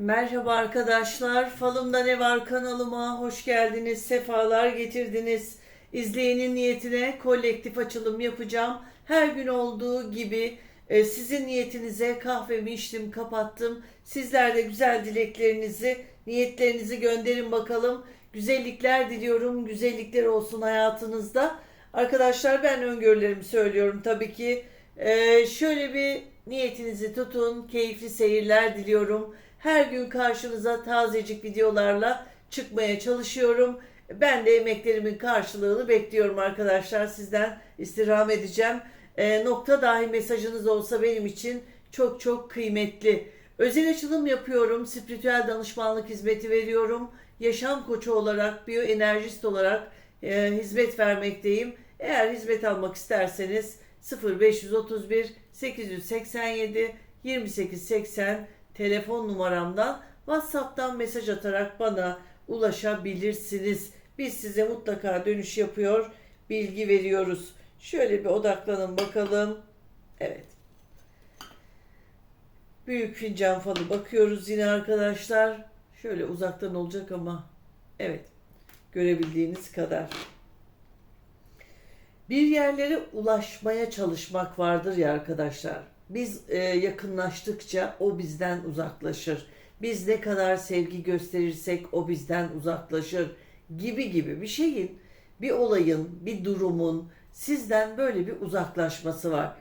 Merhaba arkadaşlar. Falımda ne var kanalıma hoş geldiniz. Sefalar getirdiniz. İzleyenin niyetine kolektif açılım yapacağım. Her gün olduğu gibi e, sizin niyetinize kahvemi içtim, kapattım. Sizler de güzel dileklerinizi, niyetlerinizi gönderin bakalım. Güzellikler diliyorum. Güzellikler olsun hayatınızda. Arkadaşlar ben öngörülerimi söylüyorum tabii ki. E, şöyle bir niyetinizi tutun. Keyifli seyirler diliyorum. Her gün karşınıza tazecik videolarla çıkmaya çalışıyorum. Ben de emeklerimin karşılığını bekliyorum arkadaşlar. Sizden istirham edeceğim. E, nokta dahi mesajınız olsa benim için çok çok kıymetli. Özel açılım yapıyorum. Spiritüel danışmanlık hizmeti veriyorum. Yaşam koçu olarak, biyoenerjist olarak e, hizmet vermekteyim. Eğer hizmet almak isterseniz 0531 887 2880 telefon numaramdan WhatsApp'tan mesaj atarak bana ulaşabilirsiniz. Biz size mutlaka dönüş yapıyor, bilgi veriyoruz. Şöyle bir odaklanın bakalım. Evet. Büyük fincan falı bakıyoruz yine arkadaşlar. Şöyle uzaktan olacak ama evet. Görebildiğiniz kadar. Bir yerlere ulaşmaya çalışmak vardır ya arkadaşlar. Biz e, yakınlaştıkça o bizden uzaklaşır. Biz ne kadar sevgi gösterirsek o bizden uzaklaşır gibi gibi bir şeyin, bir olayın, bir durumun sizden böyle bir uzaklaşması var.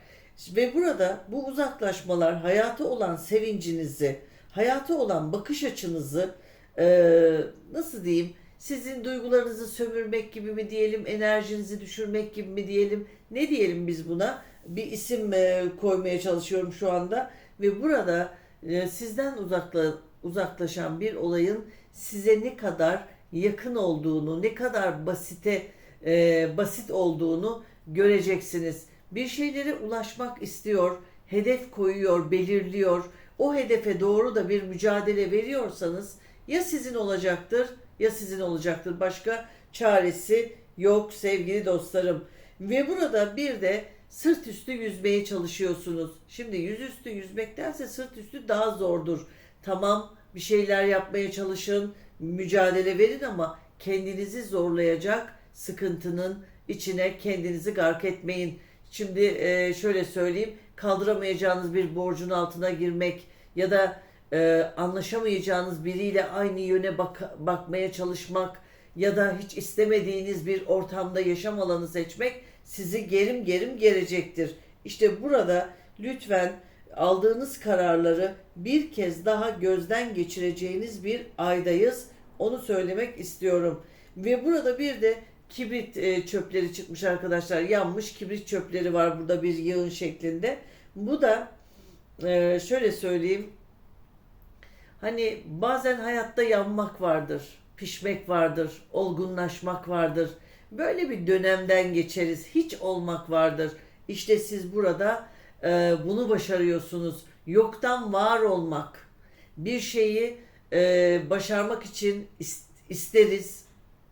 Ve burada bu uzaklaşmalar hayata olan sevincinizi, hayata olan bakış açınızı e, nasıl diyeyim sizin duygularınızı sömürmek gibi mi diyelim, enerjinizi düşürmek gibi mi diyelim, ne diyelim biz buna? Bir isim e, koymaya çalışıyorum şu anda ve burada e, sizden uzakla, uzaklaşan bir olayın size ne kadar yakın olduğunu, ne kadar basite e, basit olduğunu göreceksiniz. Bir şeylere ulaşmak istiyor, hedef koyuyor, belirliyor. O hedefe doğru da bir mücadele veriyorsanız ya sizin olacaktır ya sizin olacaktır. Başka çaresi yok sevgili dostlarım. Ve burada bir de sırt üstü yüzmeye çalışıyorsunuz. Şimdi yüzüstü yüzmektense sırt üstü daha zordur. Tamam bir şeyler yapmaya çalışın, mücadele verin ama kendinizi zorlayacak sıkıntının içine kendinizi gark etmeyin. Şimdi e, şöyle söyleyeyim, kaldıramayacağınız bir borcun altına girmek ya da e, anlaşamayacağınız biriyle aynı yöne bak- bakmaya çalışmak ya da hiç istemediğiniz bir ortamda yaşam alanı seçmek sizi gerim gerim gelecektir. İşte burada lütfen aldığınız kararları bir kez daha gözden geçireceğiniz bir aydayız. Onu söylemek istiyorum. Ve burada bir de kibrit e, çöpleri çıkmış arkadaşlar. Yanmış kibrit çöpleri var burada bir yığın şeklinde. Bu da e, şöyle söyleyeyim. Hani bazen hayatta yanmak vardır, pişmek vardır, olgunlaşmak vardır. Böyle bir dönemden geçeriz. Hiç olmak vardır. İşte siz burada e, bunu başarıyorsunuz. Yoktan var olmak. Bir şeyi e, başarmak için is- isteriz.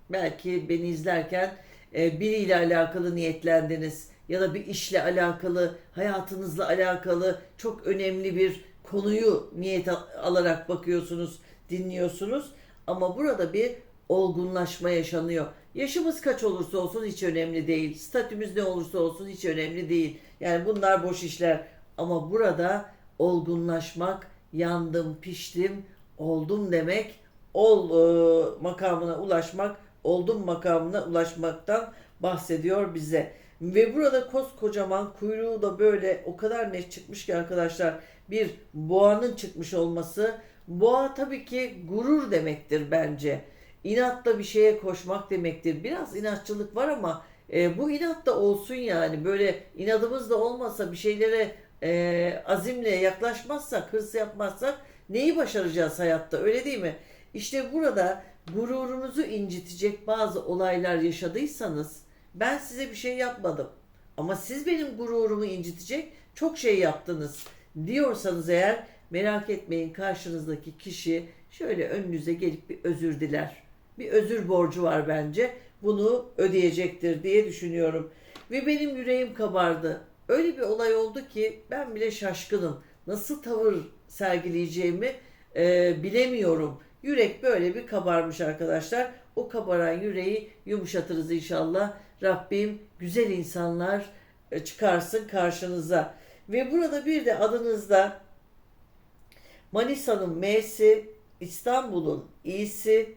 Belki beni izlerken e, biriyle alakalı niyetlendiniz ya da bir işle alakalı, hayatınızla alakalı çok önemli bir konuyu niyet al- alarak bakıyorsunuz, dinliyorsunuz. Ama burada bir olgunlaşma yaşanıyor. Yaşımız kaç olursa olsun hiç önemli değil. Statümüz ne olursa olsun hiç önemli değil. Yani bunlar boş işler. Ama burada olgunlaşmak, yandım, piştim, oldum demek, ol e, makamına ulaşmak, oldum makamına ulaşmaktan bahsediyor bize. Ve burada koskocaman kuyruğu da böyle o kadar net çıkmış ki arkadaşlar bir boğanın çıkmış olması. Boğa tabii ki gurur demektir bence. İnatla bir şeye koşmak demektir. Biraz inatçılık var ama e, bu inat da olsun yani. Böyle inadımız da olmasa bir şeylere e, azimle yaklaşmazsak, hırs yapmazsak neyi başaracağız hayatta öyle değil mi? İşte burada gururunuzu incitecek bazı olaylar yaşadıysanız ben size bir şey yapmadım. Ama siz benim gururumu incitecek çok şey yaptınız diyorsanız eğer merak etmeyin karşınızdaki kişi şöyle önünüze gelip bir özür diler. Bir özür borcu var bence. Bunu ödeyecektir diye düşünüyorum. Ve benim yüreğim kabardı. Öyle bir olay oldu ki ben bile şaşkınım. Nasıl tavır sergileyeceğimi e, bilemiyorum. Yürek böyle bir kabarmış arkadaşlar. O kabaran yüreği yumuşatırız inşallah. Rabbim güzel insanlar e, çıkarsın karşınıza. Ve burada bir de adınızda Manisa'nın M'si, İstanbul'un İ'si,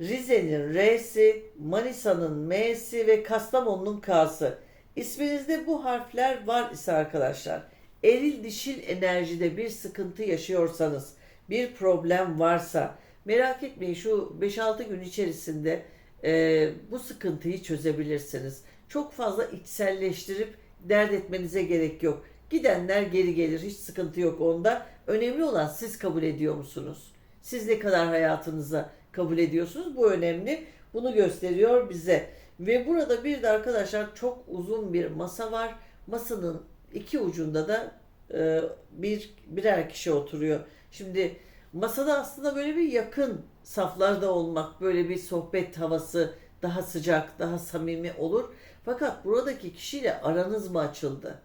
Rize'nin R'si, Manisa'nın M'si ve Kastamonu'nun K'sı. İsminizde bu harfler var ise arkadaşlar, eril dişil enerjide bir sıkıntı yaşıyorsanız, bir problem varsa, merak etmeyin şu 5-6 gün içerisinde e, bu sıkıntıyı çözebilirsiniz. Çok fazla içselleştirip dert etmenize gerek yok. Gidenler geri gelir. Hiç sıkıntı yok onda. Önemli olan siz kabul ediyor musunuz? Siz ne kadar hayatınıza kabul ediyorsunuz? Bu önemli. Bunu gösteriyor bize. Ve burada bir de arkadaşlar çok uzun bir masa var. Masanın iki ucunda da e, bir birer kişi oturuyor. Şimdi masada aslında böyle bir yakın saflarda olmak, böyle bir sohbet havası daha sıcak, daha samimi olur. Fakat buradaki kişiyle aranız mı açıldı?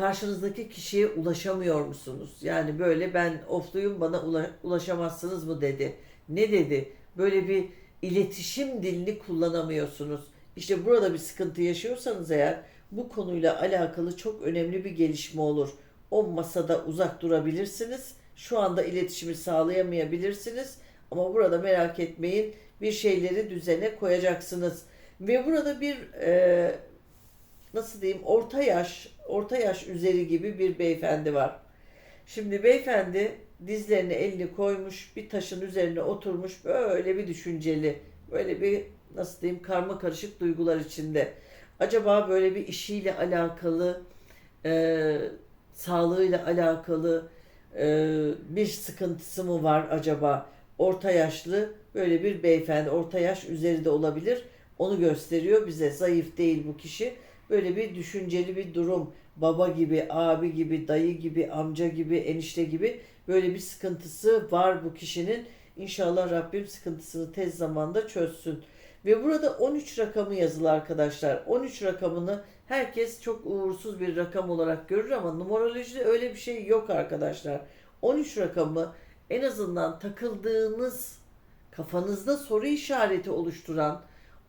Karşınızdaki kişiye ulaşamıyor musunuz? Yani böyle ben ofluyum bana ula- ulaşamazsınız mı dedi. Ne dedi? Böyle bir iletişim dilini kullanamıyorsunuz. İşte burada bir sıkıntı yaşıyorsanız eğer bu konuyla alakalı çok önemli bir gelişme olur. O masada uzak durabilirsiniz. Şu anda iletişimi sağlayamayabilirsiniz. Ama burada merak etmeyin bir şeyleri düzene koyacaksınız. Ve burada bir e, nasıl diyeyim orta yaş, orta yaş üzeri gibi bir beyefendi var. Şimdi beyefendi dizlerine elini koymuş, bir taşın üzerine oturmuş, böyle bir düşünceli, böyle bir nasıl diyeyim karma karışık duygular içinde. Acaba böyle bir işiyle alakalı, e, sağlığıyla alakalı e, bir sıkıntısı mı var acaba? Orta yaşlı böyle bir beyefendi, orta yaş üzeri de olabilir. Onu gösteriyor bize. Zayıf değil bu kişi. Böyle bir düşünceli bir durum. Baba gibi, abi gibi, dayı gibi, amca gibi, enişte gibi böyle bir sıkıntısı var bu kişinin. İnşallah Rabbim sıkıntısını tez zamanda çözsün. Ve burada 13 rakamı yazılı arkadaşlar. 13 rakamını herkes çok uğursuz bir rakam olarak görür ama numerolojide öyle bir şey yok arkadaşlar. 13 rakamı en azından takıldığınız kafanızda soru işareti oluşturan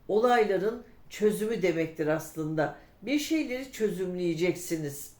olayların çözümü demektir aslında. Bir şeyleri çözümleyeceksiniz.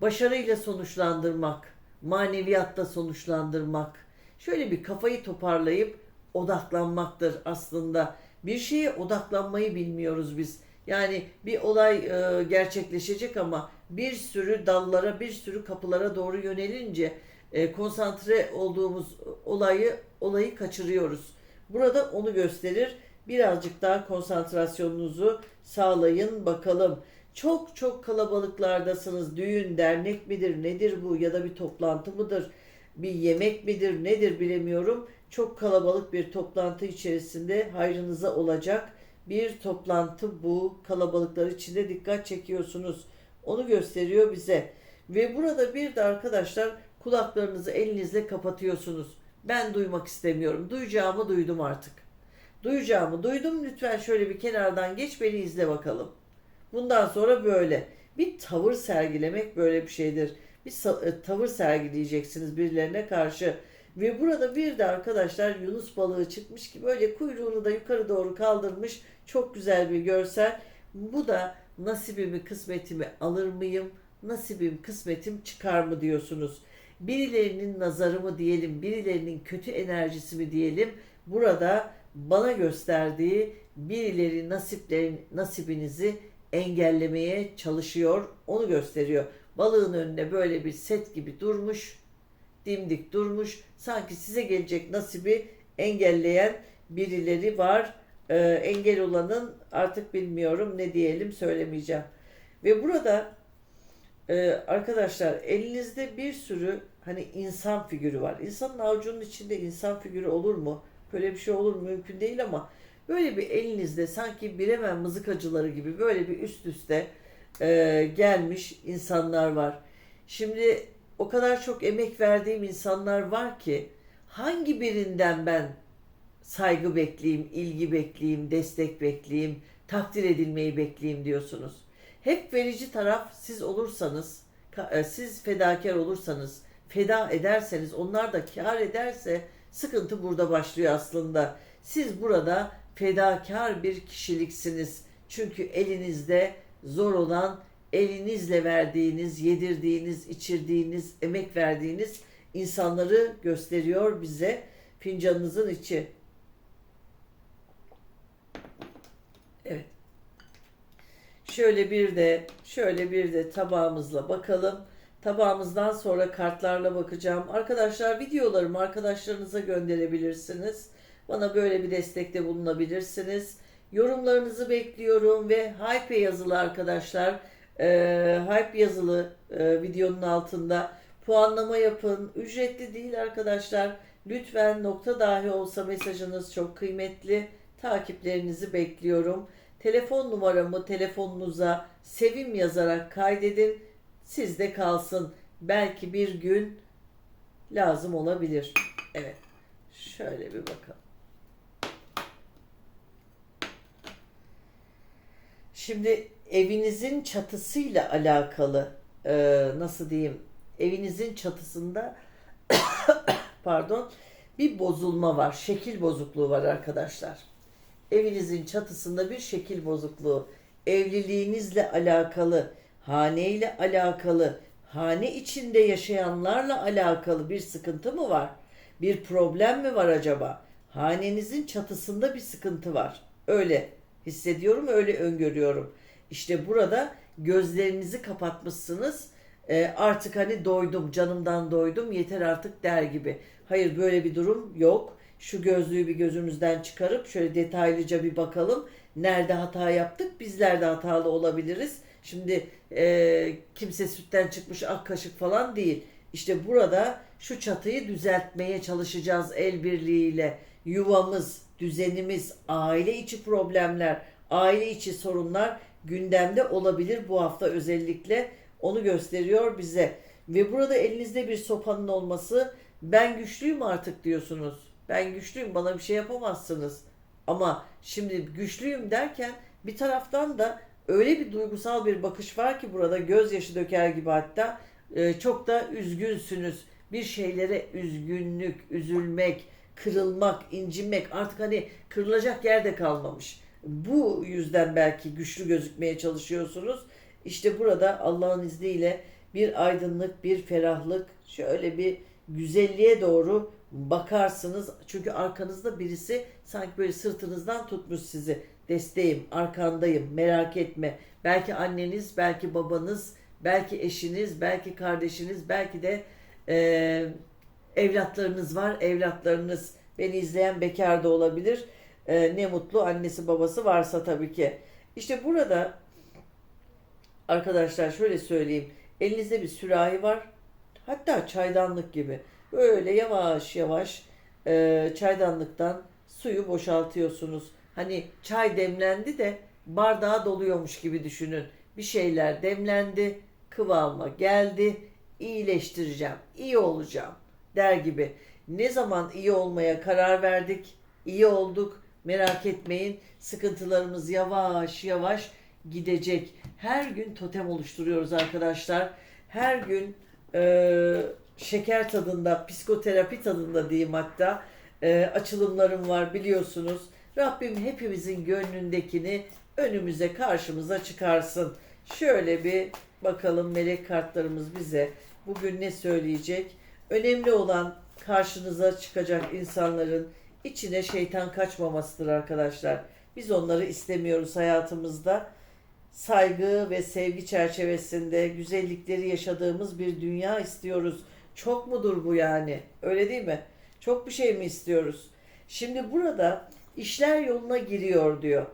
Başarıyla sonuçlandırmak, maneviyatta sonuçlandırmak. Şöyle bir kafayı toparlayıp odaklanmaktır aslında. Bir şeye odaklanmayı bilmiyoruz biz. Yani bir olay e, gerçekleşecek ama bir sürü dallara, bir sürü kapılara doğru yönelince e, konsantre olduğumuz olayı olayı kaçırıyoruz. Burada onu gösterir. Birazcık daha konsantrasyonunuzu sağlayın bakalım. Çok çok kalabalıklardasınız. Düğün, dernek midir, nedir bu ya da bir toplantı mıdır? Bir yemek midir, nedir bilemiyorum. Çok kalabalık bir toplantı içerisinde hayrınıza olacak bir toplantı bu. Kalabalıklar içinde dikkat çekiyorsunuz. Onu gösteriyor bize. Ve burada bir de arkadaşlar kulaklarınızı elinizle kapatıyorsunuz. Ben duymak istemiyorum. Duyacağımı duydum artık. Duyacağımı duydum. Lütfen şöyle bir kenardan geç beni izle bakalım. Bundan sonra böyle. Bir tavır sergilemek böyle bir şeydir. Bir e, tavır sergileyeceksiniz birilerine karşı. Ve burada bir de arkadaşlar Yunus balığı çıkmış ki böyle kuyruğunu da yukarı doğru kaldırmış. Çok güzel bir görsel. Bu da nasibimi kısmetimi alır mıyım? Nasibim kısmetim çıkar mı diyorsunuz. Birilerinin nazarı mı diyelim, birilerinin kötü enerjisi mi diyelim. Burada bana gösterdiği birileri nasiplerin nasibinizi engellemeye çalışıyor. Onu gösteriyor. Balığın önüne böyle bir set gibi durmuş dimdik durmuş. Sanki size gelecek nasibi engelleyen birileri var. Ee, engel olanın artık bilmiyorum ne diyelim söylemeyeceğim. Ve burada e, arkadaşlar elinizde bir sürü hani insan figürü var. İnsanın avucunun içinde insan figürü olur mu? Böyle bir şey olur? Mümkün değil ama böyle bir elinizde sanki biremen mızıkacıları gibi böyle bir üst üste e, gelmiş insanlar var. Şimdi o kadar çok emek verdiğim insanlar var ki hangi birinden ben saygı bekleyeyim, ilgi bekleyeyim, destek bekleyeyim, takdir edilmeyi bekleyeyim diyorsunuz. Hep verici taraf siz olursanız, e, siz fedakar olursanız, feda ederseniz, onlar da kar ederse sıkıntı burada başlıyor aslında. Siz burada fedakar bir kişiliksiniz. Çünkü elinizde zor olan, elinizle verdiğiniz, yedirdiğiniz, içirdiğiniz, emek verdiğiniz insanları gösteriyor bize fincanınızın içi. Evet. Şöyle bir de şöyle bir de tabağımızla bakalım. Tabağımızdan sonra kartlarla bakacağım. Arkadaşlar videolarımı arkadaşlarınıza gönderebilirsiniz. Bana böyle bir destekte bulunabilirsiniz. Yorumlarınızı bekliyorum ve hype yazılı arkadaşlar. Ee, hype yazılı e, videonun altında puanlama yapın. Ücretli değil arkadaşlar. Lütfen nokta dahi olsa mesajınız çok kıymetli. Takiplerinizi bekliyorum. Telefon numaramı telefonunuza sevim yazarak kaydedin. Sizde kalsın. Belki bir gün lazım olabilir. Evet. Şöyle bir bakalım. Şimdi evinizin çatısıyla alakalı e, nasıl diyeyim evinizin çatısında pardon bir bozulma var. Şekil bozukluğu var arkadaşlar. Evinizin çatısında bir şekil bozukluğu, evliliğinizle alakalı, haneyle alakalı, hane içinde yaşayanlarla alakalı bir sıkıntı mı var? Bir problem mi var acaba? Hanenizin çatısında bir sıkıntı var. Öyle hissediyorum, öyle öngörüyorum. İşte burada gözlerinizi kapatmışsınız. Ee, artık hani doydum, canımdan doydum, yeter artık der gibi. Hayır böyle bir durum yok. Şu gözlüğü bir gözümüzden çıkarıp şöyle detaylıca bir bakalım. Nerede hata yaptık? Bizler de hatalı olabiliriz. Şimdi e, kimse sütten çıkmış ak kaşık falan değil. İşte burada şu çatıyı düzeltmeye çalışacağız el birliğiyle. Yuvamız, düzenimiz, aile içi problemler, aile içi sorunlar gündemde olabilir bu hafta özellikle. Onu gösteriyor bize. Ve burada elinizde bir sopanın olması ben güçlüyüm artık diyorsunuz. Ben güçlüyüm bana bir şey yapamazsınız. Ama şimdi güçlüyüm derken bir taraftan da öyle bir duygusal bir bakış var ki burada gözyaşı döker gibi hatta e, çok da üzgünsünüz. Bir şeylere üzgünlük, üzülmek, kırılmak, incinmek artık hani kırılacak yerde kalmamış. Bu yüzden belki güçlü gözükmeye çalışıyorsunuz. İşte burada Allah'ın izniyle bir aydınlık, bir ferahlık, şöyle bir güzelliğe doğru bakarsınız. Çünkü arkanızda birisi sanki böyle sırtınızdan tutmuş sizi. Desteğim, arkandayım, merak etme. Belki anneniz, belki babanız, belki eşiniz, belki kardeşiniz, belki de e, evlatlarınız var. Evlatlarınız beni izleyen bekar da olabilir. E, ne mutlu annesi babası varsa tabii ki. İşte burada arkadaşlar şöyle söyleyeyim. Elinizde bir sürahi var. Hatta çaydanlık gibi. Böyle yavaş yavaş e, çaydanlıktan suyu boşaltıyorsunuz. Hani çay demlendi de bardağa doluyormuş gibi düşünün. Bir şeyler demlendi, kıvama geldi, iyileştireceğim, iyi olacağım der gibi. Ne zaman iyi olmaya karar verdik, iyi olduk. Merak etmeyin, sıkıntılarımız yavaş yavaş gidecek. Her gün totem oluşturuyoruz arkadaşlar. Her gün e, şeker tadında, psikoterapi tadında diyeyim hatta e, açılımlarım var biliyorsunuz. Rabbim hepimizin gönlündekini önümüze karşımıza çıkarsın. Şöyle bir bakalım melek kartlarımız bize bugün ne söyleyecek? Önemli olan karşınıza çıkacak insanların içine şeytan kaçmamasıdır arkadaşlar. Biz onları istemiyoruz hayatımızda. Saygı ve sevgi çerçevesinde güzellikleri yaşadığımız bir dünya istiyoruz. Çok mudur bu yani? Öyle değil mi? Çok bir şey mi istiyoruz? Şimdi burada işler yoluna giriyor diyor.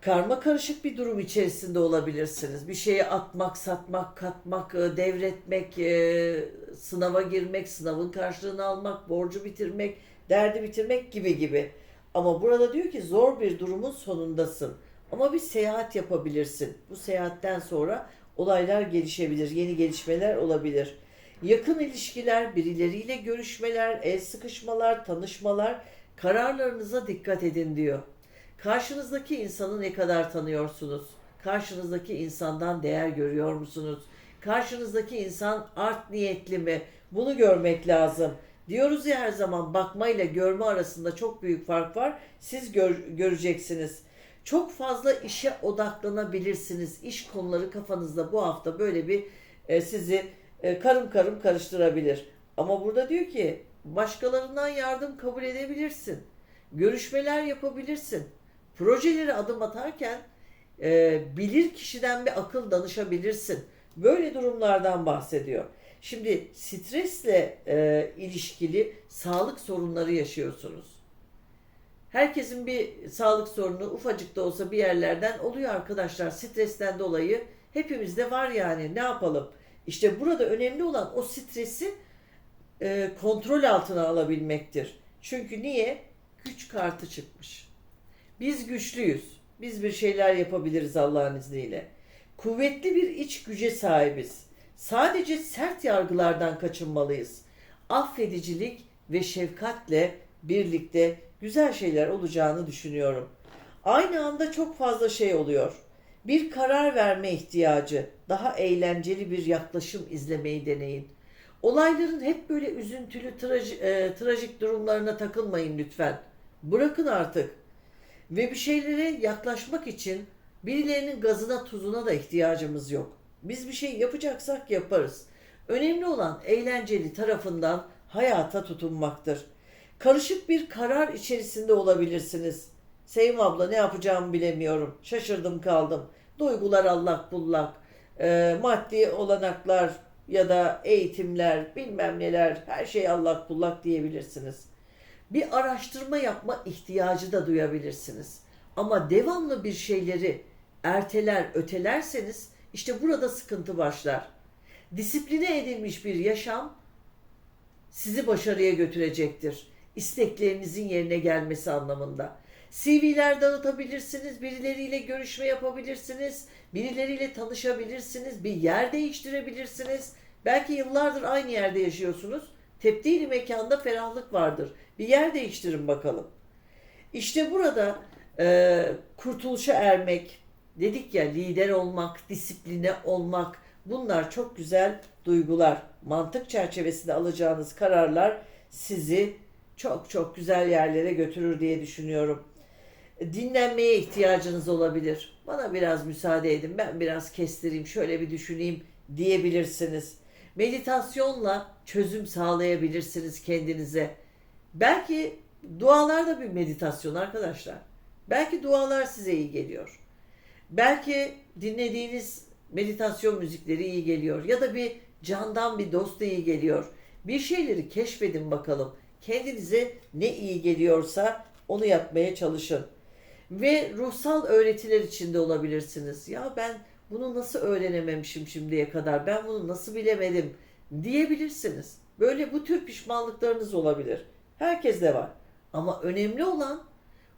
Karma karışık bir durum içerisinde olabilirsiniz. Bir şeyi atmak, satmak, katmak, e, devretmek, e, sınava girmek, sınavın karşılığını almak, borcu bitirmek, derdi bitirmek gibi gibi. Ama burada diyor ki zor bir durumun sonundasın. Ama bir seyahat yapabilirsin. Bu seyahatten sonra olaylar gelişebilir, yeni gelişmeler olabilir. Yakın ilişkiler, birileriyle görüşmeler, el sıkışmalar, tanışmalar, kararlarınıza dikkat edin diyor. Karşınızdaki insanı ne kadar tanıyorsunuz? Karşınızdaki insandan değer görüyor musunuz? Karşınızdaki insan art niyetli mi? Bunu görmek lazım. Diyoruz ya her zaman bakmayla görme arasında çok büyük fark var. Siz gör- göreceksiniz. Çok fazla işe odaklanabilirsiniz. İş konuları kafanızda bu hafta böyle bir e, sizi e, karım karım karıştırabilir. Ama burada diyor ki başkalarından yardım kabul edebilirsin. Görüşmeler yapabilirsin. Projeleri adım atarken e, bilir kişiden bir akıl danışabilirsin. Böyle durumlardan bahsediyor. Şimdi stresle e, ilişkili sağlık sorunları yaşıyorsunuz. Herkesin bir sağlık sorunu ufacık da olsa bir yerlerden oluyor arkadaşlar. Stresten dolayı hepimizde var yani ne yapalım? İşte burada önemli olan o stresi e, kontrol altına alabilmektir. Çünkü niye? Güç kartı çıkmış. Biz güçlüyüz. Biz bir şeyler yapabiliriz Allah'ın izniyle. Kuvvetli bir iç güce sahibiz. Sadece sert yargılardan kaçınmalıyız. Affedicilik ve şefkatle birlikte güzel şeyler olacağını düşünüyorum. Aynı anda çok fazla şey oluyor. Bir karar verme ihtiyacı, daha eğlenceli bir yaklaşım izlemeyi deneyin. Olayların hep böyle üzüntülü, traji- e, trajik durumlarına takılmayın lütfen. Bırakın artık. Ve bir şeylere yaklaşmak için birilerinin gazına tuzuna da ihtiyacımız yok. Biz bir şey yapacaksak yaparız. Önemli olan eğlenceli tarafından hayata tutunmaktır. Karışık bir karar içerisinde olabilirsiniz. Sevim abla ne yapacağımı bilemiyorum. Şaşırdım kaldım. Duygular allak bullak. Ee, maddi olanaklar ya da eğitimler bilmem neler her şey allak bullak diyebilirsiniz. Bir araştırma yapma ihtiyacı da duyabilirsiniz. Ama devamlı bir şeyleri erteler, ötelerseniz işte burada sıkıntı başlar. Disipline edilmiş bir yaşam sizi başarıya götürecektir. İsteklerinizin yerine gelmesi anlamında. CV'ler dağıtabilirsiniz, birileriyle görüşme yapabilirsiniz, birileriyle tanışabilirsiniz, bir yer değiştirebilirsiniz. Belki yıllardır aynı yerde yaşıyorsunuz. Tepdili mekanda ferahlık vardır. Bir yer değiştirin bakalım. İşte burada e, kurtuluşa ermek, dedik ya lider olmak, disipline olmak bunlar çok güzel duygular. Mantık çerçevesinde alacağınız kararlar sizi çok çok güzel yerlere götürür diye düşünüyorum. Dinlenmeye ihtiyacınız olabilir. Bana biraz müsaade edin. Ben biraz kestireyim, şöyle bir düşüneyim diyebilirsiniz. Meditasyonla çözüm sağlayabilirsiniz kendinize. Belki dualar da bir meditasyon arkadaşlar. Belki dualar size iyi geliyor. Belki dinlediğiniz meditasyon müzikleri iyi geliyor ya da bir candan bir dost iyi geliyor. Bir şeyleri keşfedin bakalım. Kendinize ne iyi geliyorsa onu yapmaya çalışın. Ve ruhsal öğretiler içinde olabilirsiniz. Ya ben bunu nasıl öğrenememişim şimdiye kadar? Ben bunu nasıl bilemedim diyebilirsiniz. Böyle bu tür pişmanlıklarınız olabilir. Herkes de var. Ama önemli olan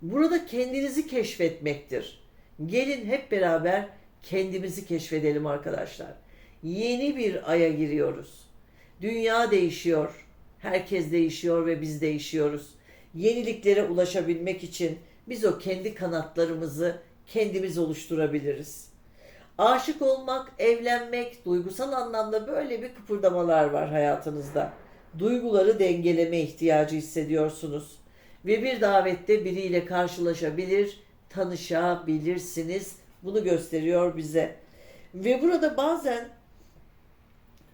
burada kendinizi keşfetmektir. Gelin hep beraber kendimizi keşfedelim arkadaşlar. Yeni bir aya giriyoruz. Dünya değişiyor. Herkes değişiyor ve biz değişiyoruz. Yeniliklere ulaşabilmek için biz o kendi kanatlarımızı kendimiz oluşturabiliriz. Aşık olmak, evlenmek, duygusal anlamda böyle bir kıpırdamalar var hayatınızda. Duyguları dengeleme ihtiyacı hissediyorsunuz. Ve bir davette biriyle karşılaşabilir, tanışabilirsiniz. Bunu gösteriyor bize. Ve burada bazen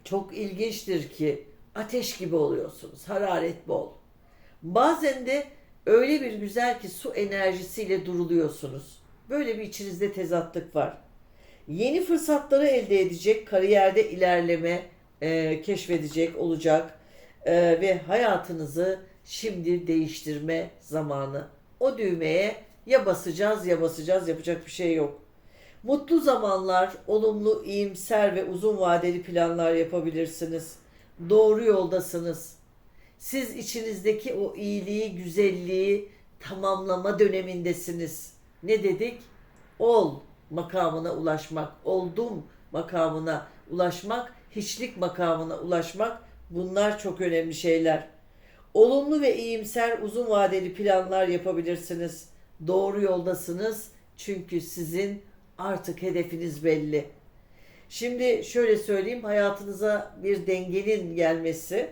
çok ilginçtir ki ateş gibi oluyorsunuz. Hararet bol. Bazen de öyle bir güzel ki su enerjisiyle duruluyorsunuz. Böyle bir içinizde tezatlık var. Yeni fırsatları elde edecek, kariyerde ilerleme e, keşfedecek olacak E, ve hayatınızı şimdi değiştirme zamanı. O düğmeye ya basacağız ya basacağız yapacak bir şey yok. Mutlu zamanlar, olumlu, iyimser ve uzun vadeli planlar yapabilirsiniz. Doğru yoldasınız. Siz içinizdeki o iyiliği, güzelliği tamamlama dönemindesiniz. Ne dedik? Ol makamına ulaşmak, oldum makamına ulaşmak, hiçlik makamına ulaşmak bunlar çok önemli şeyler. Olumlu ve iyimser uzun vadeli planlar yapabilirsiniz. Doğru yoldasınız çünkü sizin artık hedefiniz belli. Şimdi şöyle söyleyeyim hayatınıza bir dengenin gelmesi,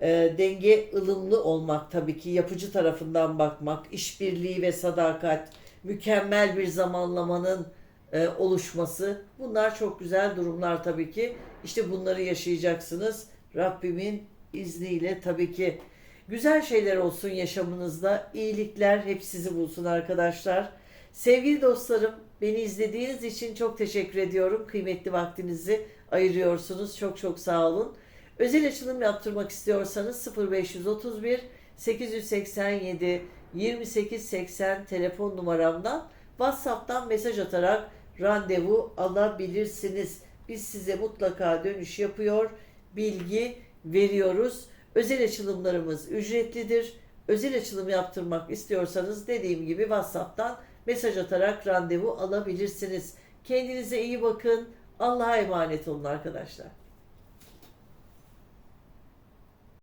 e, denge ılımlı olmak tabii ki yapıcı tarafından bakmak, işbirliği ve sadakat, mükemmel bir zamanlamanın e, oluşması bunlar çok güzel durumlar tabii ki. İşte bunları yaşayacaksınız. Rabbimin izniyle tabii ki. Güzel şeyler olsun yaşamınızda. iyilikler hep sizi bulsun arkadaşlar. Sevgili dostlarım, beni izlediğiniz için çok teşekkür ediyorum. Kıymetli vaktinizi ayırıyorsunuz. Çok çok sağ olun. Özel açılım yaptırmak istiyorsanız 0531 887 2880 telefon numaramdan WhatsApp'tan mesaj atarak randevu alabilirsiniz. Biz size mutlaka dönüş yapıyor, bilgi veriyoruz. Özel açılımlarımız ücretlidir. Özel açılım yaptırmak istiyorsanız dediğim gibi WhatsApp'tan mesaj atarak randevu alabilirsiniz. Kendinize iyi bakın. Allah'a emanet olun arkadaşlar.